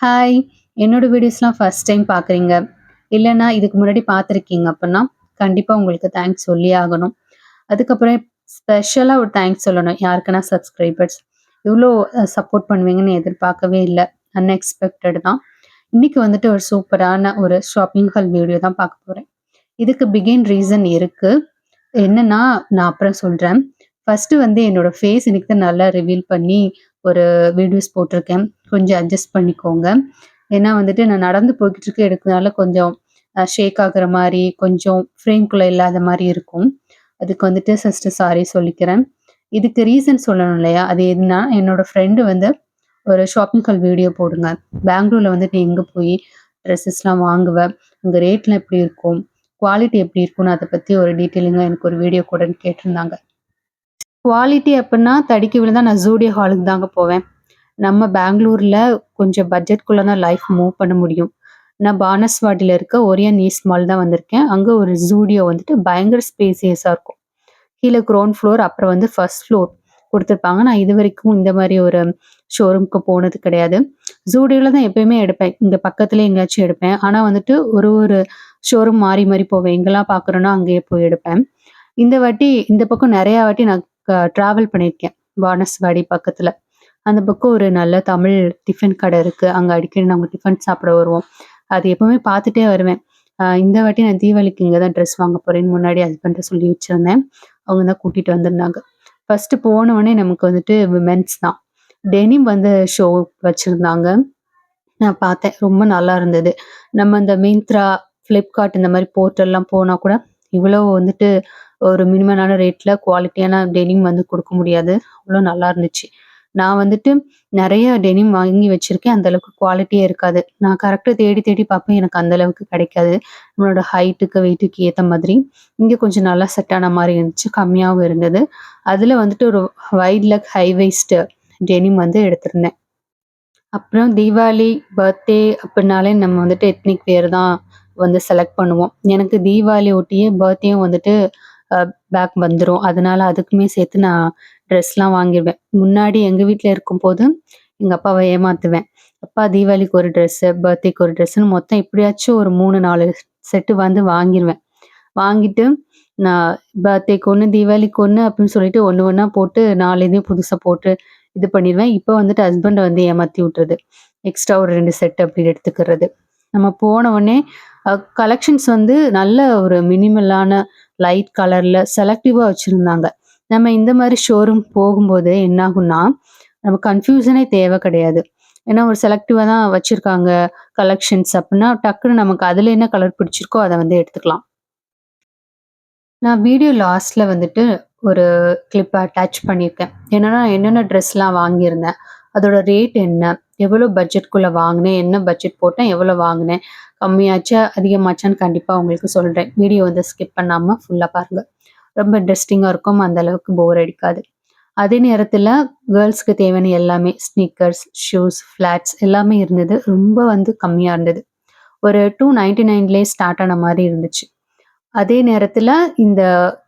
Hi! என்னோட வீடியோஸ்லாம் first time பார்க்குறீங்க. இல்லைன்னா இதுக்கு முன்னாடி பார்த்துருக்கீங்க அப்படின்னா கண்டிப்பா உங்களுக்கு தேங்க்ஸ் சொல்லியே ஆகணும். அதுக்கப்புறம் ஸ்பெஷலாக ஒரு தேங்க்ஸ் சொல்லணும். யாருக்குன்னா சப்ஸ்கிரைபர்ஸ். இவ்வளோ சப்போர்ட் பண்ணுவீங்கன்னு எதிர்பார்க்கவே இல்லை அன்எக்ஸ்பெக்டட் தான். இன்னைக்கு வந்துட்டு ஒரு சூப்பரான ஒரு ஷாப்பிங் ஹால் வீடியோ தான் பார்க்க போறேன். இதுக்கு பிகின் ரீசன் இருக்கு. என்னன்னா, நான் அப்புறம் சொல்றேன். ஃபர்ஸ்ட் வந்து என்னோட ஃபேஸ் இன்னைக்கு தான் நல்லா ரிவீல் பண்ணி ஒரு வீடியோஸ் போட்டிருக்கேன். கொஞ்சம் அட்ஜஸ்ட் பண்ணிக்கோங்க. ஏன்னா வந்துட்டு நான் நடந்து போய்கிட்டு இருக்க எடுக்கிறதுனால கொஞ்சம் ஷேக் ஆகுற மாதிரி கொஞ்சம் ஃப்ரேம்குள்ளே இல்லாத மாதிரி இருக்கும். அதுக்கு வந்துட்டு சிஸ்டர் சாரி சொல்லிக்கிறேன். இதுக்கு ரீசன் சொல்லணும் இல்லையா? அது எதுனா, என்னோட ஃப்ரெண்டு வந்து ஒரு ஷாப்பிங் கால் வீடியோ போடுங்க. பெங்களூரில் வந்துட்டு எங்கே போய் ட்ரெஸ்ஸஸ்லாம் வாங்குவேன் அங்கே ரேட்லாம் எப்படி இருக்கும்? குவாலிட்டி எப்படி இருக்கும்னு அதை பற்றி ஒரு டீட்டெயிலிங்காக எனக்கு ஒரு வீடியோ கூடன்னு கேட்டிருந்தாங்க. குவாலிட்டி அப்படின்னா தடுக்கி விழுந்தா நான் ஜூடியோ ஹாலுக்கு தாங்க போவேன். நம்ம பெங்களூர்ல கொஞ்சம் பட்ஜெட்குள்ள தான் லைஃப் மூவ் பண்ண முடியும். நான் பானஸ்வாடியில் இருக்க ஒரியன் ஈஸ்ட் மால் தான் வந்திருக்கேன். அங்க ஒரு ஜூடியோ வந்துட்டு பயங்கர ஸ்பேசியஸாக இருக்கும். கீழ க்ரௌண்ட் ஃப்ளோர் அப்புறம் வந்து ஃபர்ஸ்ட் ஃப்ளோர் கொடுத்துருப்பாங்க நான் இது வரைக்கும் இந்த மாதிரி ஒரு ஷோரூம்க்கு போனது கிடையாது. ஜூடியோல தான் எப்பயுமே எடுப்பேன். இங்க பக்கத்துல எங்கேயாச்சும் எடுப்பேன். ஆனா வந்துட்டு ஒரு ஒரு ஷோரூம் மாறி மாறி போவேன். எங்கெல்லாம் பார்க்குறேனோ அங்கேயே போய் எடுப்பேன். இந்த வாட்டி இந்த பக்கம் நிறையா வாட்டி நான் ட்ராவல் பண்ணியிருக்கேன். பானஸ்வாடி பக்கத்தில் அந்த பக்கம் ஒரு நல்ல தமிழ் டிஃபன் கடை இருக்குது அங்கே அடிக்கடி நாங்கள் டிஃபன் சாப்பிட வருவோம். அது எப்பவுமே பார்த்துட்டே வருவேன். இந்த வாட்டி நான் தீபாவளிக்கு இங்கே தான் ட்ரெஸ் வாங்க போகிறேன்னு முன்னாடி ஹஸ்பண்ட்ட சொல்லி வச்சிருந்தேன். அவங்க தான் கூட்டிகிட்டு வந்திருந்தாங்க. ஃபர்ஸ்ட்டு போனவொடனே நமக்கு வந்துட்டு விமென்ஸ் தான். டெனிம் வந்து ஷோ வச்சுருந்தாங்க நான் பார்த்தேன். ரொம்ப நல்லா இருந்தது. நம்ம இந்த மிந்த்ரா, ஃப்ளிப்கார்ட் இந்த மாதிரி போர்ட்டல்லாம் போனால் கூட, இவ்வளோ வந்துட்டு ஒரு மினிமலான ரேட்ல குவாலிட்டியான டெனிம் வந்து கொடுக்க முடியாது. அவ்வளோ நல்லா இருந்துச்சு. நான் வந்துட்டு நிறைய டெனிம் வாங்கி வச்சிருக்கேன். அந்த அளவுக்கு குவாலிட்டியே இருக்காது. நான் கரெக்டாக தேடி தேடி பார்ப்பேன். எனக்கு அந்த அளவுக்கு கிடைக்காது. நம்மளோட ஹைட்டுக்கு, வெயிட்டுக்கு ஏற்ற மாதிரி. இங்கே கொஞ்சம் நல்லா செட்டான மாதிரி இருந்துச்சு. கம்மியாகவும் இருந்தது. அதில் வந்துட்டு ஒரு வைட் லக் ஹை டெனிம் வந்து எடுத்திருந்தேன். அப்புறம் தீபாவளி, பர்த்டே அப்படின்னாலே நம்ம வந்துட்டு எத்னிக் வேர் தான் வந்து செலக்ட் பண்ணுவோம். எனக்கு தீபாவளி ஒட்டியே பர்த்டேயும் வந்துட்டு பேக் வந்துரும். அதனால அதுக்குமே சேர்த்து நான் ட்ரெஸ்லாம் வாங்கிடுவேன் முன்னாடி எங்கள் வீட்டில் இருக்கும் இருக்கும்போது, எங்கள் அப்பாவை ஏமாத்துவேன். அப்பா தீபாவளிக்கு ஒரு ட்ரெஸ்ஸு, பர்த்டேக்கு ஒரு ட்ரெஸ்ஸுன்னு மொத்தம் எப்படியாச்சும் ஒரு 3, 4 செட்டு வந்து வாங்கிடுவேன் வாங்கிட்டு நான் பர்த்டேக்கு ஒன்று தீபாவளிக்கு ஒன்று அப்படின்னு சொல்லிட்டு ஒன்று ஒன்றா போட்டு நாலு இதையும் புதுசாக போட்டு இது பண்ணிடுவேன் இப்போ வந்துட்டு ஹஸ்பண்டை வந்து ஏமாற்றி விட்டுறது. எக்ஸ்ட்ரா ஒரு ரெண்டு செட் அப்படி எடுத்துக்கிறது. நம்ம போன உடனே கலெக்ஷன்ஸ் வந்து நல்ல ஒரு மினிமலான லைட் கலர்ல செலக்டிவா வச்சிருந்தாங்க. நம்ம இந்த மாதிரி ஷோரூம் போகும்போது என்ன ஆகும்னா, நமக்கு கன்ஃப்யூஷனே தேவை கிடையாது. ஏன்னா ஒரு செலக்டிவா தான் வச்சிருக்காங்க கலெக்ஷன்ஸ் அப்படின்னா டக்குனு நமக்கு அதுல என்ன கலர் பிடிச்சிருக்கோ அதை வந்து எடுத்துக்கலாம். நான் வீடியோ லாஸ்ட்ல வந்துட்டு ஒரு கிளிப் அட்டாச் பண்ணியிருக்கேன். என்னன்னா, என்னென்ன ட்ரெஸ்லாம் வாங்கியிருந்தேன். அதோட ரேட் என்ன? எவ்வளோ பட்ஜெட்குள்ளே வாங்கினேன் என்ன பட்ஜெட் போட்டேன்? எவ்வளோ வாங்குனேன்? கம்மியாச்சா? அதிகமாச்சான்னு கண்டிப்பா உங்களுக்கு சொல்றேன். வீடியோ வந்து ஸ்கிப் பண்ணாம ஃபுல்லா பாருங்க. ரொம்ப இன்ட்ரஸ்டிங்கா இருக்கும். அந்த அளவுக்கு போர் அடிக்காது. அதே நேரத்துல கேர்ள்ஸ்க்கு தேவையான எல்லாமே ஸ்னீக்கர்ஸ், ஷூஸ், ஃப்ளாட்ஸ் எல்லாமே இருந்தது. ரொம்ப வந்து கம்மியா இருந்தது. ஒரு 299லயே ஸ்டார்ட் ஆன மாதிரி இருந்துச்சு. அதே நேரத்துல இந்த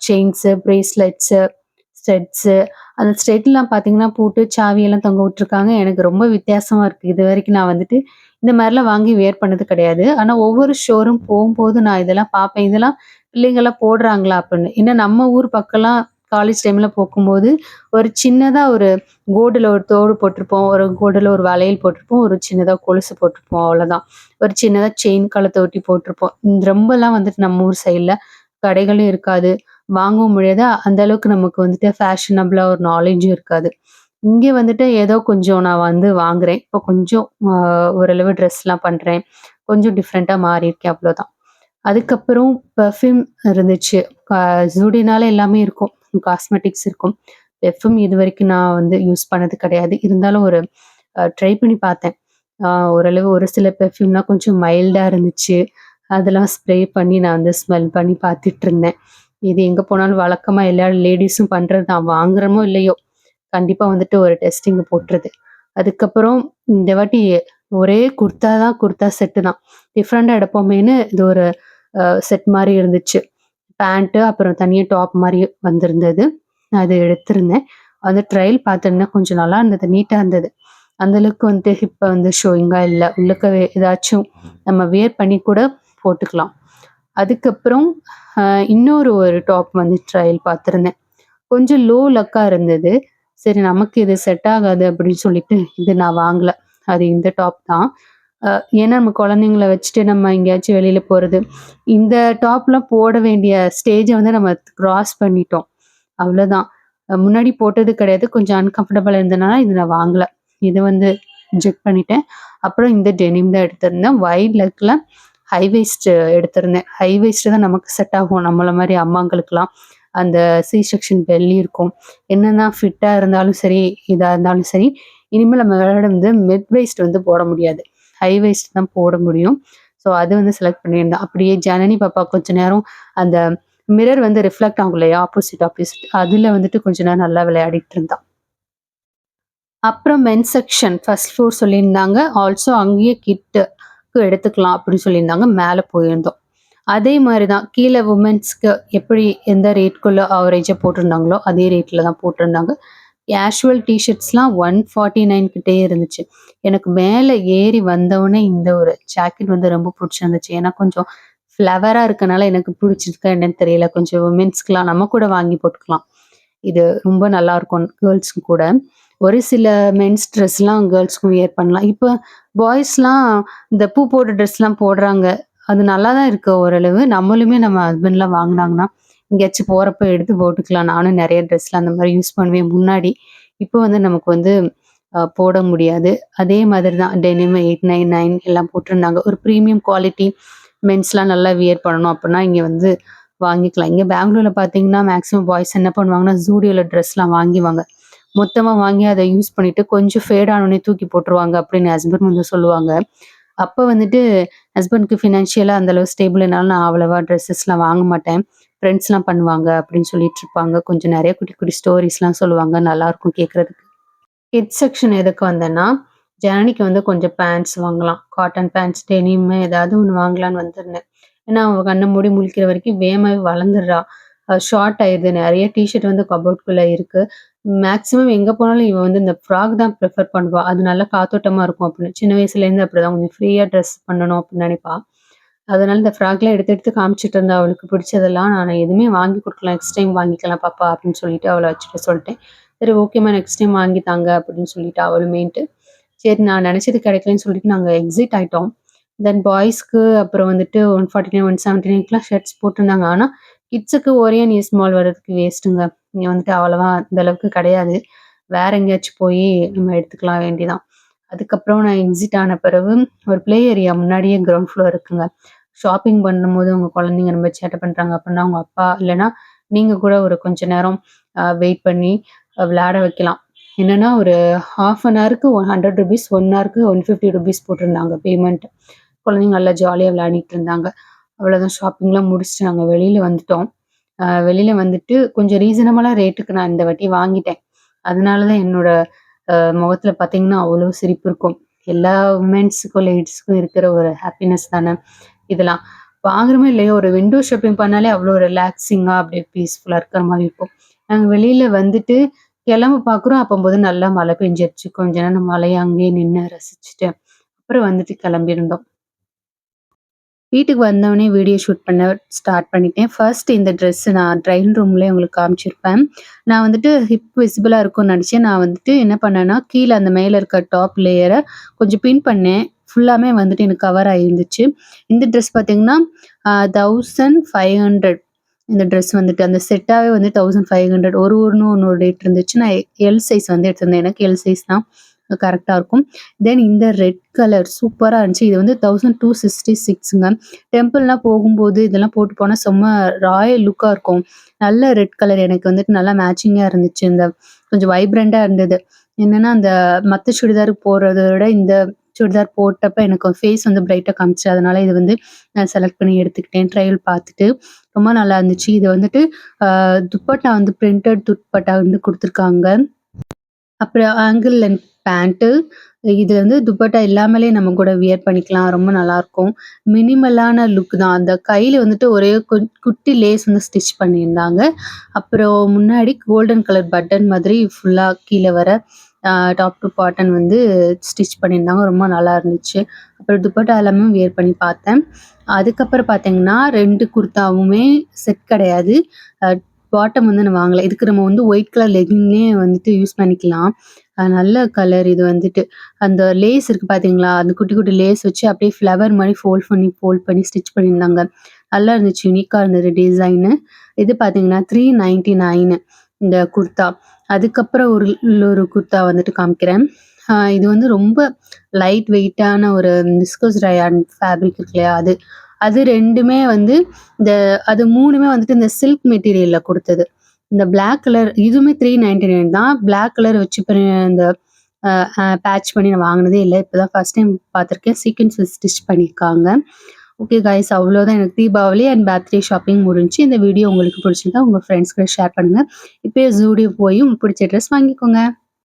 செயின்ஸு, ப்ரேஸ்லெட்ஸு ஸ்டெட்ஸு அந்த ஸ்டெட்லாம் பார்த்தீங்கன்னா, போட்டு சாவியெல்லாம் தொங்க விட்டுருக்காங்க. எனக்கு ரொம்ப வித்தியாசமா இருக்கு. இதுவரைக்கும் நான் வந்துட்டு இந்த மாதிரிலாம் வாங்கி வியர் பண்ணது கிடையாது. ஆனால் ஒவ்வொரு ஷோரூம் போகும்போது நான் இதெல்லாம் பார்ப்பேன். இதெல்லாம் பிள்ளைங்கள்லாம் போடுறாங்களா? அப்படின்னு. ஏன்னா நம்ம ஊர் பக்கம்லாம் காலேஜ் டைம்ல போகும்போது, ஒரு சின்னதாக ஒரு கோடில் ஒரு தோடு போட்டிருப்போம். ஒரு கோடில் ஒரு வளையல் போட்டிருப்போம். ஒரு சின்னதாக கொலுசு போட்டிருப்போம். அவ்வளோதான். ஒரு சின்னதாக செயின் கழுத்த ஒட்டி போட்டிருப்போம். ரொம்பலாம் வந்துட்டு நம்ம ஊர் சைடில் கடைகளும் இருக்காது. வாங்கவும் முடியாது. அந்த அளவுக்கு நமக்கு வந்துட்டு ஃபேஷனபிளாக ஒரு நாலேஜும் இருக்காது. இங்கே வந்துட்டு ஏதோ கொஞ்சம் நான் வந்து வாங்குறேன். இப்போ கொஞ்சம் ஓரளவு ட்ரெஸ்லாம் பண்ணுறேன் கொஞ்சம் டிஃப்ரெண்ட்டாக மாறியிருக்கேன் அவ்வளோதான். அதுக்கப்புறம் பெர்ஃப்யூம் இருந்துச்சு. ஜூடினால எல்லாமே இருக்கும். காஸ்மெட்டிக்ஸ் இருக்கும். பெர்ஃப்யூம் இதுவரைக்கும் நான் வந்து யூஸ் பண்ணது கிடையாது. இருந்தாலும் ஒரு ட்ரை பண்ணி பார்த்தேன். ஓரளவு ஒரு சில பெர்ஃப்யூம்லாம் கொஞ்சம் மைல்டாக இருந்துச்சு. அதெல்லாம் ஸ்ப்ரே பண்ணி நான் வந்து ஸ்மெல் பண்ணி பார்த்துட்டுருந்தேன். இது எங்கே போனாலும் வழக்கமாக எல்லா லேடிஸும் பண்ணுறது தான். வாங்குறோமோ இல்லையோ, கண்டிப்பாக வந்துட்டு ஒரு டெஸ்டிங் போட்டுருது அதுக்கப்புறம் இந்த வாட்டி ஒரே குர்த்தா தான் குர்த்தா செட்டு தான். டிஃப்ரெண்டாக எடுப்போமேன்னு இது ஒரு செட் மாதிரி இருந்துச்சு. பேண்ட்டு அப்புறம் தனியா டாப் மாதிரி வந்திருந்தது. நான் அது எடுத்திருந்தேன். அந்த ட்ரையல் பார்த்தோன்னா கொஞ்சம் நல்லா இருந்தது. நீட்டா இருந்தது. அந்த அளவுக்கு வந்துட்டு ஹிப்பை வந்து ஷோயிங்காக இல்லை உள்ளக்கவே ஏதாச்சும் நம்ம வியர் பண்ணி கூட போட்டுக்கலாம் அதுக்கப்புறம் இன்னொரு ஒரு டாப் வந்து ட்ரையல் பார்த்துருந்தேன் கொஞ்சம் லோ லக்காக இருந்தது சரி நமக்கு இது செட் ஆகாது அப்படின்னு சொல்லிட்டு இது நான் வாங்கல. அது இந்த டாப் தான். ஏன்னா நம்ம குழந்தைங்கள வச்சுட்டு நம்ம எங்கேயாச்சும் வெளியில போறது இந்த டாப்லாம் போட வேண்டிய ஸ்டேஜை வந்து நம்ம கிராஸ் பண்ணிட்டோம். அவ்வளோதான் முன்னாடி போட்டது கிடையாது. கொஞ்சம் அன்கம்ஃபர்டபுளாக இருந்ததுனால இது நான் வாங்கல. இது வந்து செக் பண்ணிட்டேன். அப்புறம் இந்த டெனிம் தான் எடுத்திருந்தேன். வைட் லெக்கில் ஹை வேஸ்ட் எடுத்திருந்தேன். ஹை வேஸ்ட் தான் நமக்கு செட் ஆகும். நம்மள மாதிரி அம்மாங்களுக்குலாம் அந்த சி செக்ஷன் பெல்லி இருக்கும். என்னதான் ஃபிட்டாக இருந்தாலும் சரி இதாக இருந்தாலும் சரி இனிமேல் நம்ம விளையாட வந்து மெட் வேஸ்ட் வந்து போட முடியாது. ஹை வேஸ்ட் தான் போட முடியும். ஸோ அது வந்து செலக்ட் பண்ணியிருந்தேன். அப்படியே ஜனனி பாப்பா கொஞ்ச நேரம் அந்த மிரர் வந்து ரிஃப்ளெக்ட் ஆகும் இல்லையா? ஆப்போசிட் ஆப்போசிட் அதில் வந்துட்டு கொஞ்ச நேரம் நல்லா விளையாடிட்டு இருந்தான் அப்புறம் மென் செக்ஷன் ஃபர்ஸ்ட் ஃப்ளோர் சொல்லியிருந்தாங்க. ஆல்சோ அங்கேயே கிட்டுக்கு எடுத்துக்கலாம் அப்படின்னு சொல்லியிருந்தாங்க. மேலே போயிருந்தோம். அதே மாதிரி தான் கீழே உமன்ஸ்க்கு எப்படி எந்த ரேட்குள்ளே ஆவரேஜாக போட்டிருந்தாங்களோ அதே ரேட்டில் தான் போட்டிருந்தாங்க. கேஷுவல் டிஷர்ட்ஸ்லாம் ஒன் ஃபார்ட்டி நைன் கிட்டே இருந்துச்சு. எனக்கு மேலே ஏறி வந்தவுடனே இந்த ஒரு ஜாக்கெட் வந்து ரொம்ப பிடிச்சிருந்துச்சு. ஏன்னா கொஞ்சம் ஃப்ளவராக இருக்கனால எனக்கு பிடிச்சிருக்கா என்னன்னு தெரியல. கொஞ்சம் உமன்ஸ்க்குலாம் நம்ம கூட வாங்கி போட்டுக்கலாம். இது ரொம்ப நல்லா இருக்கும் கேர்ள்ஸ்க்கு கூட. ஒரு சில மென்ஸ் ட்ரெஸ்லாம் கேர்ள்ஸ்க்கும் வியர் பண்ணலாம். இப்போ பாய்ஸ்லாம் இந்த பூ போட்ட ட்ரெஸ்லாம் போடுறாங்க. அது நல்லா தான் இருக்கு ஓரளவு. நம்மளுமே நம்ம ஹஸ்பண்ட்லாம் வாங்கினாங்கன்னா எங்கேயாச்சும் போகிறப்ப எடுத்து போட்டுக்கலாம். நானும் நிறைய ட்ரெஸ்லாம் அந்த மாதிரி யூஸ் பண்ணுவேன் முன்னாடி. இப்போ வந்து நமக்கு வந்து போட முடியாது. அதே மாதிரி தான் டெனிம் எயிட் நைன் நைன் எல்லாம் போட்டிருந்தாங்க. ஒரு ப்ரீமியம் குவாலிட்டி மென்ஸ்லாம் நல்லா வியர் பண்ணணும் அப்படின்னா இங்கே வந்து வாங்கிக்கலாம். இங்கே பெங்களூரில் பார்த்தீங்கன்னா மேக்ஸிமம் பாய்ஸ் என்ன பண்ணுவாங்கன்னா ஜூடியோவில் ட்ரெஸ்லாம் வாங்கிவாங்க. மொத்தமாக வாங்கி அதை யூஸ் பண்ணிவிட்டு கொஞ்சம் ஃபேட் ஆனோடனே தூக்கி போட்டுருவாங்க அப்படின்னு ஹஸ்பண்ட் வந்து சொல்லுவாங்க. அப்போ வந்துட்டு ஹஸ்பண்ட்க்கு ஃபினான்ஷியலாக அந்தளவு ஸ்டேபிள்னால நான் அவ்வளோவா ட்ரெஸ்ஸஸ்லாம் வாங்க மாட்டேன். ஃப்ரெண்ட்ஸ்லாம் பண்ணுவாங்க அப்படின்னு சொல்லிட்டு இருப்பாங்க. கொஞ்சம் நிறைய குட்டி குட்டி ஸ்டோரிஸ்லாம் சொல்லுவாங்க. நல்லா இருக்கும் கேட்குறதுக்கு கிட்ஸ் செக்ஷன் எதுக்கு வந்தேன்னா ஜனனிக்கு வந்து கொஞ்சம் பேண்ட்ஸ் வாங்கலாம். காட்டன் பேண்ட்ஸ் டெனிம் ஏதாவது ஒன்று வாங்கலாம்னு வந்திருந்தேன். ஏன்னா அவன் கண்ணை மூடி முழிக்கிற வரைக்கும் வேகமாகவே வளர்ந்துடுறா. ஷார்ட் ஆயிடுது நிறைய டிஷர்ட் வந்து கபோர்ட்குள்ளே இருக்கு. மேக்ஸிமம் எங்கே போனாலும் இவன் வந்து இந்த ஃப்ராக் தான் ப்ரிஃபர் பண்ணுவாள் அது நல்லா காத்தோட்டமாக இருக்கும் அப்படின்னு. சின்ன வயசுலேருந்து அப்படிதான். கொஞ்சம் ஃப்ரீயாக ட்ரெஸ் பண்ணணும் அப்படின்னு நினைப்பா. அதனால இந்த ஃப்ராக்லாம் எடுத்து எடுத்து காமிச்சிட்டு இருந்தா அவளுக்கு பிடிச்சதெல்லாம் நான் எதுவுமே வாங்கி கொடுக்கலாம். நெக்ஸ்ட் டைம் வாங்கிக்கலாம் பாப்பா அப்படின்னு சொல்லிட்டு அவளை வச்சுட்டு சொல்லிட்டேன். சரி ஓகேம்மா நெக்ஸ்ட் டைம் வாங்கி தாங்க அப்படின்னு சொல்லிட்டு அவளுமேன்ட்டு. சரி நான் நினச்சது கிடைக்கலன்னு சொல்லிட்டு நாங்கள் எக்ஸிட் ஆயிட்டோம். தென் பாய்ஸ்க்கு அப்புறம் வந்துட்டு one forty nine one seventy நைன்க்குலாம் shirts போட்டிருந்தாங்க. ஆனால் கிட்ஸுக்கு ஒரே நீ ஸ்மால் வர்றதுக்கு வேஸ்ட்டுங்க இங்கே வந்துட்டு அவ்வளோவா அந்த அளவுக்கு கிடையாது. வேற எங்கேயாச்சும் போய் நம்ம எடுத்துக்கலாம் வேண்டிதான். அதுக்கப்புறம் நான் எக்ஸிட் ஆன பிறகு ஒரு பிளே ஏரியா முன்னாடியே கிரவுண்ட் ஃப்ளோர் இருக்குங்க. ஷாப்பிங் பண்ணும்போது உங்கள் குழந்தைங்க ரொம்ப சேட்டை பண்ணுறாங்க அப்படின்னா உங்கள் அப்பா இல்லைன்னா நீங்கள் கூட ஒரு கொஞ்ச நேரம் வெயிட் பண்ணி விளையாட வைக்கலாம். என்னன்னா ஒரு ஹாஃப் அன் ஹவருக்கு ஒன் ஹண்ட்ரட் ருபீஸ் ஒன் ஹவருக்கு ஒன் ஃபிஃப்டி ருபீஸ் போட்டிருந்தாங்க பேமெண்ட் குழந்தைங்க நல்லா ஜாலியாக விளையாடிட்டு இருந்தாங்க. அவ்வளோதான் ஷாப்பிங்லாம் முடிச்சுட்டு நாங்கள் வெளியில் வந்துட்டோம். வெளியில் வந்துட்டு கொஞ்சம் ரீசனபுளாக ரேட்டுக்கு நான் இந்த வாட்டி வாங்கிட்டேன். அதனால தான் என்னோட முகத்தில் பார்த்தீங்கன்னா அவ்வளோ சிரிப்பு இருக்கும். எல்லா உமன்ஸுக்கும் லேடிஸுக்கும் இருக்கிற ஒரு ஹாப்பினஸ் தானே இதெல்லாம். வாங்குறோமே இல்லையோ? ஒரு விண்டோ ஷாப்பிங் பண்ணாலே அவ்வளோ ரிலாக்ஸிங்காக அப்படியே பீஸ்ஃபுல்லாக இருக்கிற மாதிரி இருக்கும். நாங்கள் வெளியில் வந்துட்டு கிளம்ப பார்க்குறோம் அப்போம்போது நல்லா மழை பெஞ்சிருச்சு. கொஞ்ச நேரம் மழையை அங்கேயே நின்று ரசிச்சுட்டு அப்புறம் வந்துட்டு கிளம்பியிருந்தோம். வீட்டுக்கு வந்தவொடனே வீடியோ ஷூட் பண்ண ஸ்டார்ட் பண்ணிட்டேன். ஃபர்ஸ்ட் இந்த ட்ரெஸ் நான் ட்ரைன் ரூம்லேயே உங்களுக்கு காமிச்சிருப்பேன். நான் வந்துட்டு ஹிப் விசிபிளாக இருக்கும்னு நினச்சேன். நான் வந்துட்டு என்ன பண்ணேன்னா கீழே அந்த மேலே இருக்க டாப் லேயரை கொஞ்சம் பின் பண்ணேன். ஃபுல்லாமே வந்துட்டு எனக்கு கவர் ஆகிருந்துச்சு இந்த ட்ரெஸ் பார்த்தீங்கன்னா தௌசண்ட் ஃபைவ் ஹண்ட்ரட் இந்த ட்ரெஸ் வந்துட்டு அந்த செட்டாகவே வந்து தௌசண்ட் ஃபைவ் ஹண்ட்ரட் ஒரு ஒன்று ஒன்று ஒரு ரேட் இருந்துச்சு. நான் எல் சைஸ் வந்து எடுத்திருந்தேன். எனக்கு எல் சைஸ் தான். கரெக்டாக இருக்கும். தென் இந்த ரெட் கலர் சூப்பராக இருந்துச்சு. இது வந்து தௌசண்ட் டூ சிக்ஸ்டி சிக்ஸுங்க டெம்பிள்லாம் போகும்போது இதெல்லாம் போட்டு போனால் செம்ம ராயல் லுக்காக இருக்கும். நல்ல ரெட் கலர் எனக்கு வந்துட்டு நல்லா மேட்சிங்காக இருந்துச்சு. இந்த கொஞ்சம் வைப்ரண்ட்டாக இருந்தது. என்னன்னா அந்த மற்ற சுடிதார் போடுறத விட இந்த சுடிதார் போட்டப்ப எனக்கு ஃபேஸ் வந்து பிரைட்டாக காமிச்சு அதனால இது வந்து நான் செலக்ட் பண்ணி எடுத்துக்கிட்டேன். ட்ரையல் பார்த்துட்டு ரொம்ப நல்லா இருந்துச்சு. இது வந்துட்டு துப்பட்டா வந்து பிரிண்டட் துப்பட்டா வந்து கொடுத்துருக்காங்க. அப்புறம் ஆங்கிள் லென்த் பேண்ட்டு இது வந்து துப்பட்டா இல்லாமலே நம்ம கூட வியர் பண்ணிக்கலாம் ரொம்ப நல்லா இருக்கும் மினிமலான லுக் தான். அந்த கையில் வந்துட்டு ஒரே குட்டி லேஸ் வந்து ஸ்டிச் பண்ணியிருந்தாங்க. அப்புறம் முன்னாடி கோல்டன் கலர் பட்டன் மாதிரி ஃபுல்லாக கீழே வர டாப் டு பாட்டன் வந்து ஸ்டிச் பண்ணியிருந்தாங்க. ரொம்ப நல்லா இருந்துச்சு அப்புறம் துப்பட்டா எல்லாமே வியர் பண்ணி பார்த்தேன். அதுக்கப்புறம் பார்த்தீங்கன்னா ரெண்டு குர்த்தாவுமே செட் கிடையாது. பாட்டம் வந்து நான் வாங்கலை. இதுக்கு நம்ம வந்து ஒயிட் கலர் லெகின்னே வந்துட்டு யூஸ் பண்ணிக்கலாம். நல்ல கலர் இது வந்துட்டு. அந்த லேஸ் இருக்கு பார்த்தீங்களா அந்த குட்டி குட்டி லேஸ் வச்சு அப்படியே ஃப்ளவர் மாதிரி ஃபோல்ட் பண்ணி ஃபோல்ட் பண்ணி ஸ்டிச் பண்ணியிருந்தாங்க. நல்லா இருந்துச்சு. யூனிக்காக இருந்தது டிசைனு இது பார்த்தீங்கன்னா த்ரீ நைன்டி நைனு இந்த குர்தா அதுக்கப்புறம் ஒரு ஒரு குர்தா வந்துட்டு காமிக்கிறேன். ஆஹ் இது வந்து ரொம்ப லைட் வெயிட்டான ஒரு விஸ்கோஸ் ரயான் ஃபேப்ரிக் இருக்கு இல்லையா? அது அது ரெண்டுமே வந்து இந்த அது மூணுமே வந்துட்டு இந்த சில்க் மெட்டீரியலில் கொடுத்தது. இந்த பிளாக் கலர் இதுவுமே த்ரீ நைன்டி நைன் தான். பிளாக் கலர் வச்சு இந்த பேட்ச் பண்ணி நான் வாங்கினதே இல்லை. இப்போ தான் ஃபர்ஸ்ட் டைம் பார்த்துருக்கேன் சீக்வன்ஸ் ஸ்டிச் பண்ணியிருக்காங்க. ஓகே கைஸ் அவ்வளோதான் எனக்கு தீபாவளி அண்ட் பர்த்டே ஷாப்பிங் முடிஞ்சு இந்த வீடியோ உங்களுக்கு பிடிச்சிருந்தா உங்கள் ஃப்ரெண்ட்ஸ் கூட ஷேர் பண்ணுங்கள் இப்போயே ஜூடியோ போய் உங்களுக்கு பிடிச்ச ட்ரெஸ் வாங்கிக்கோங்க.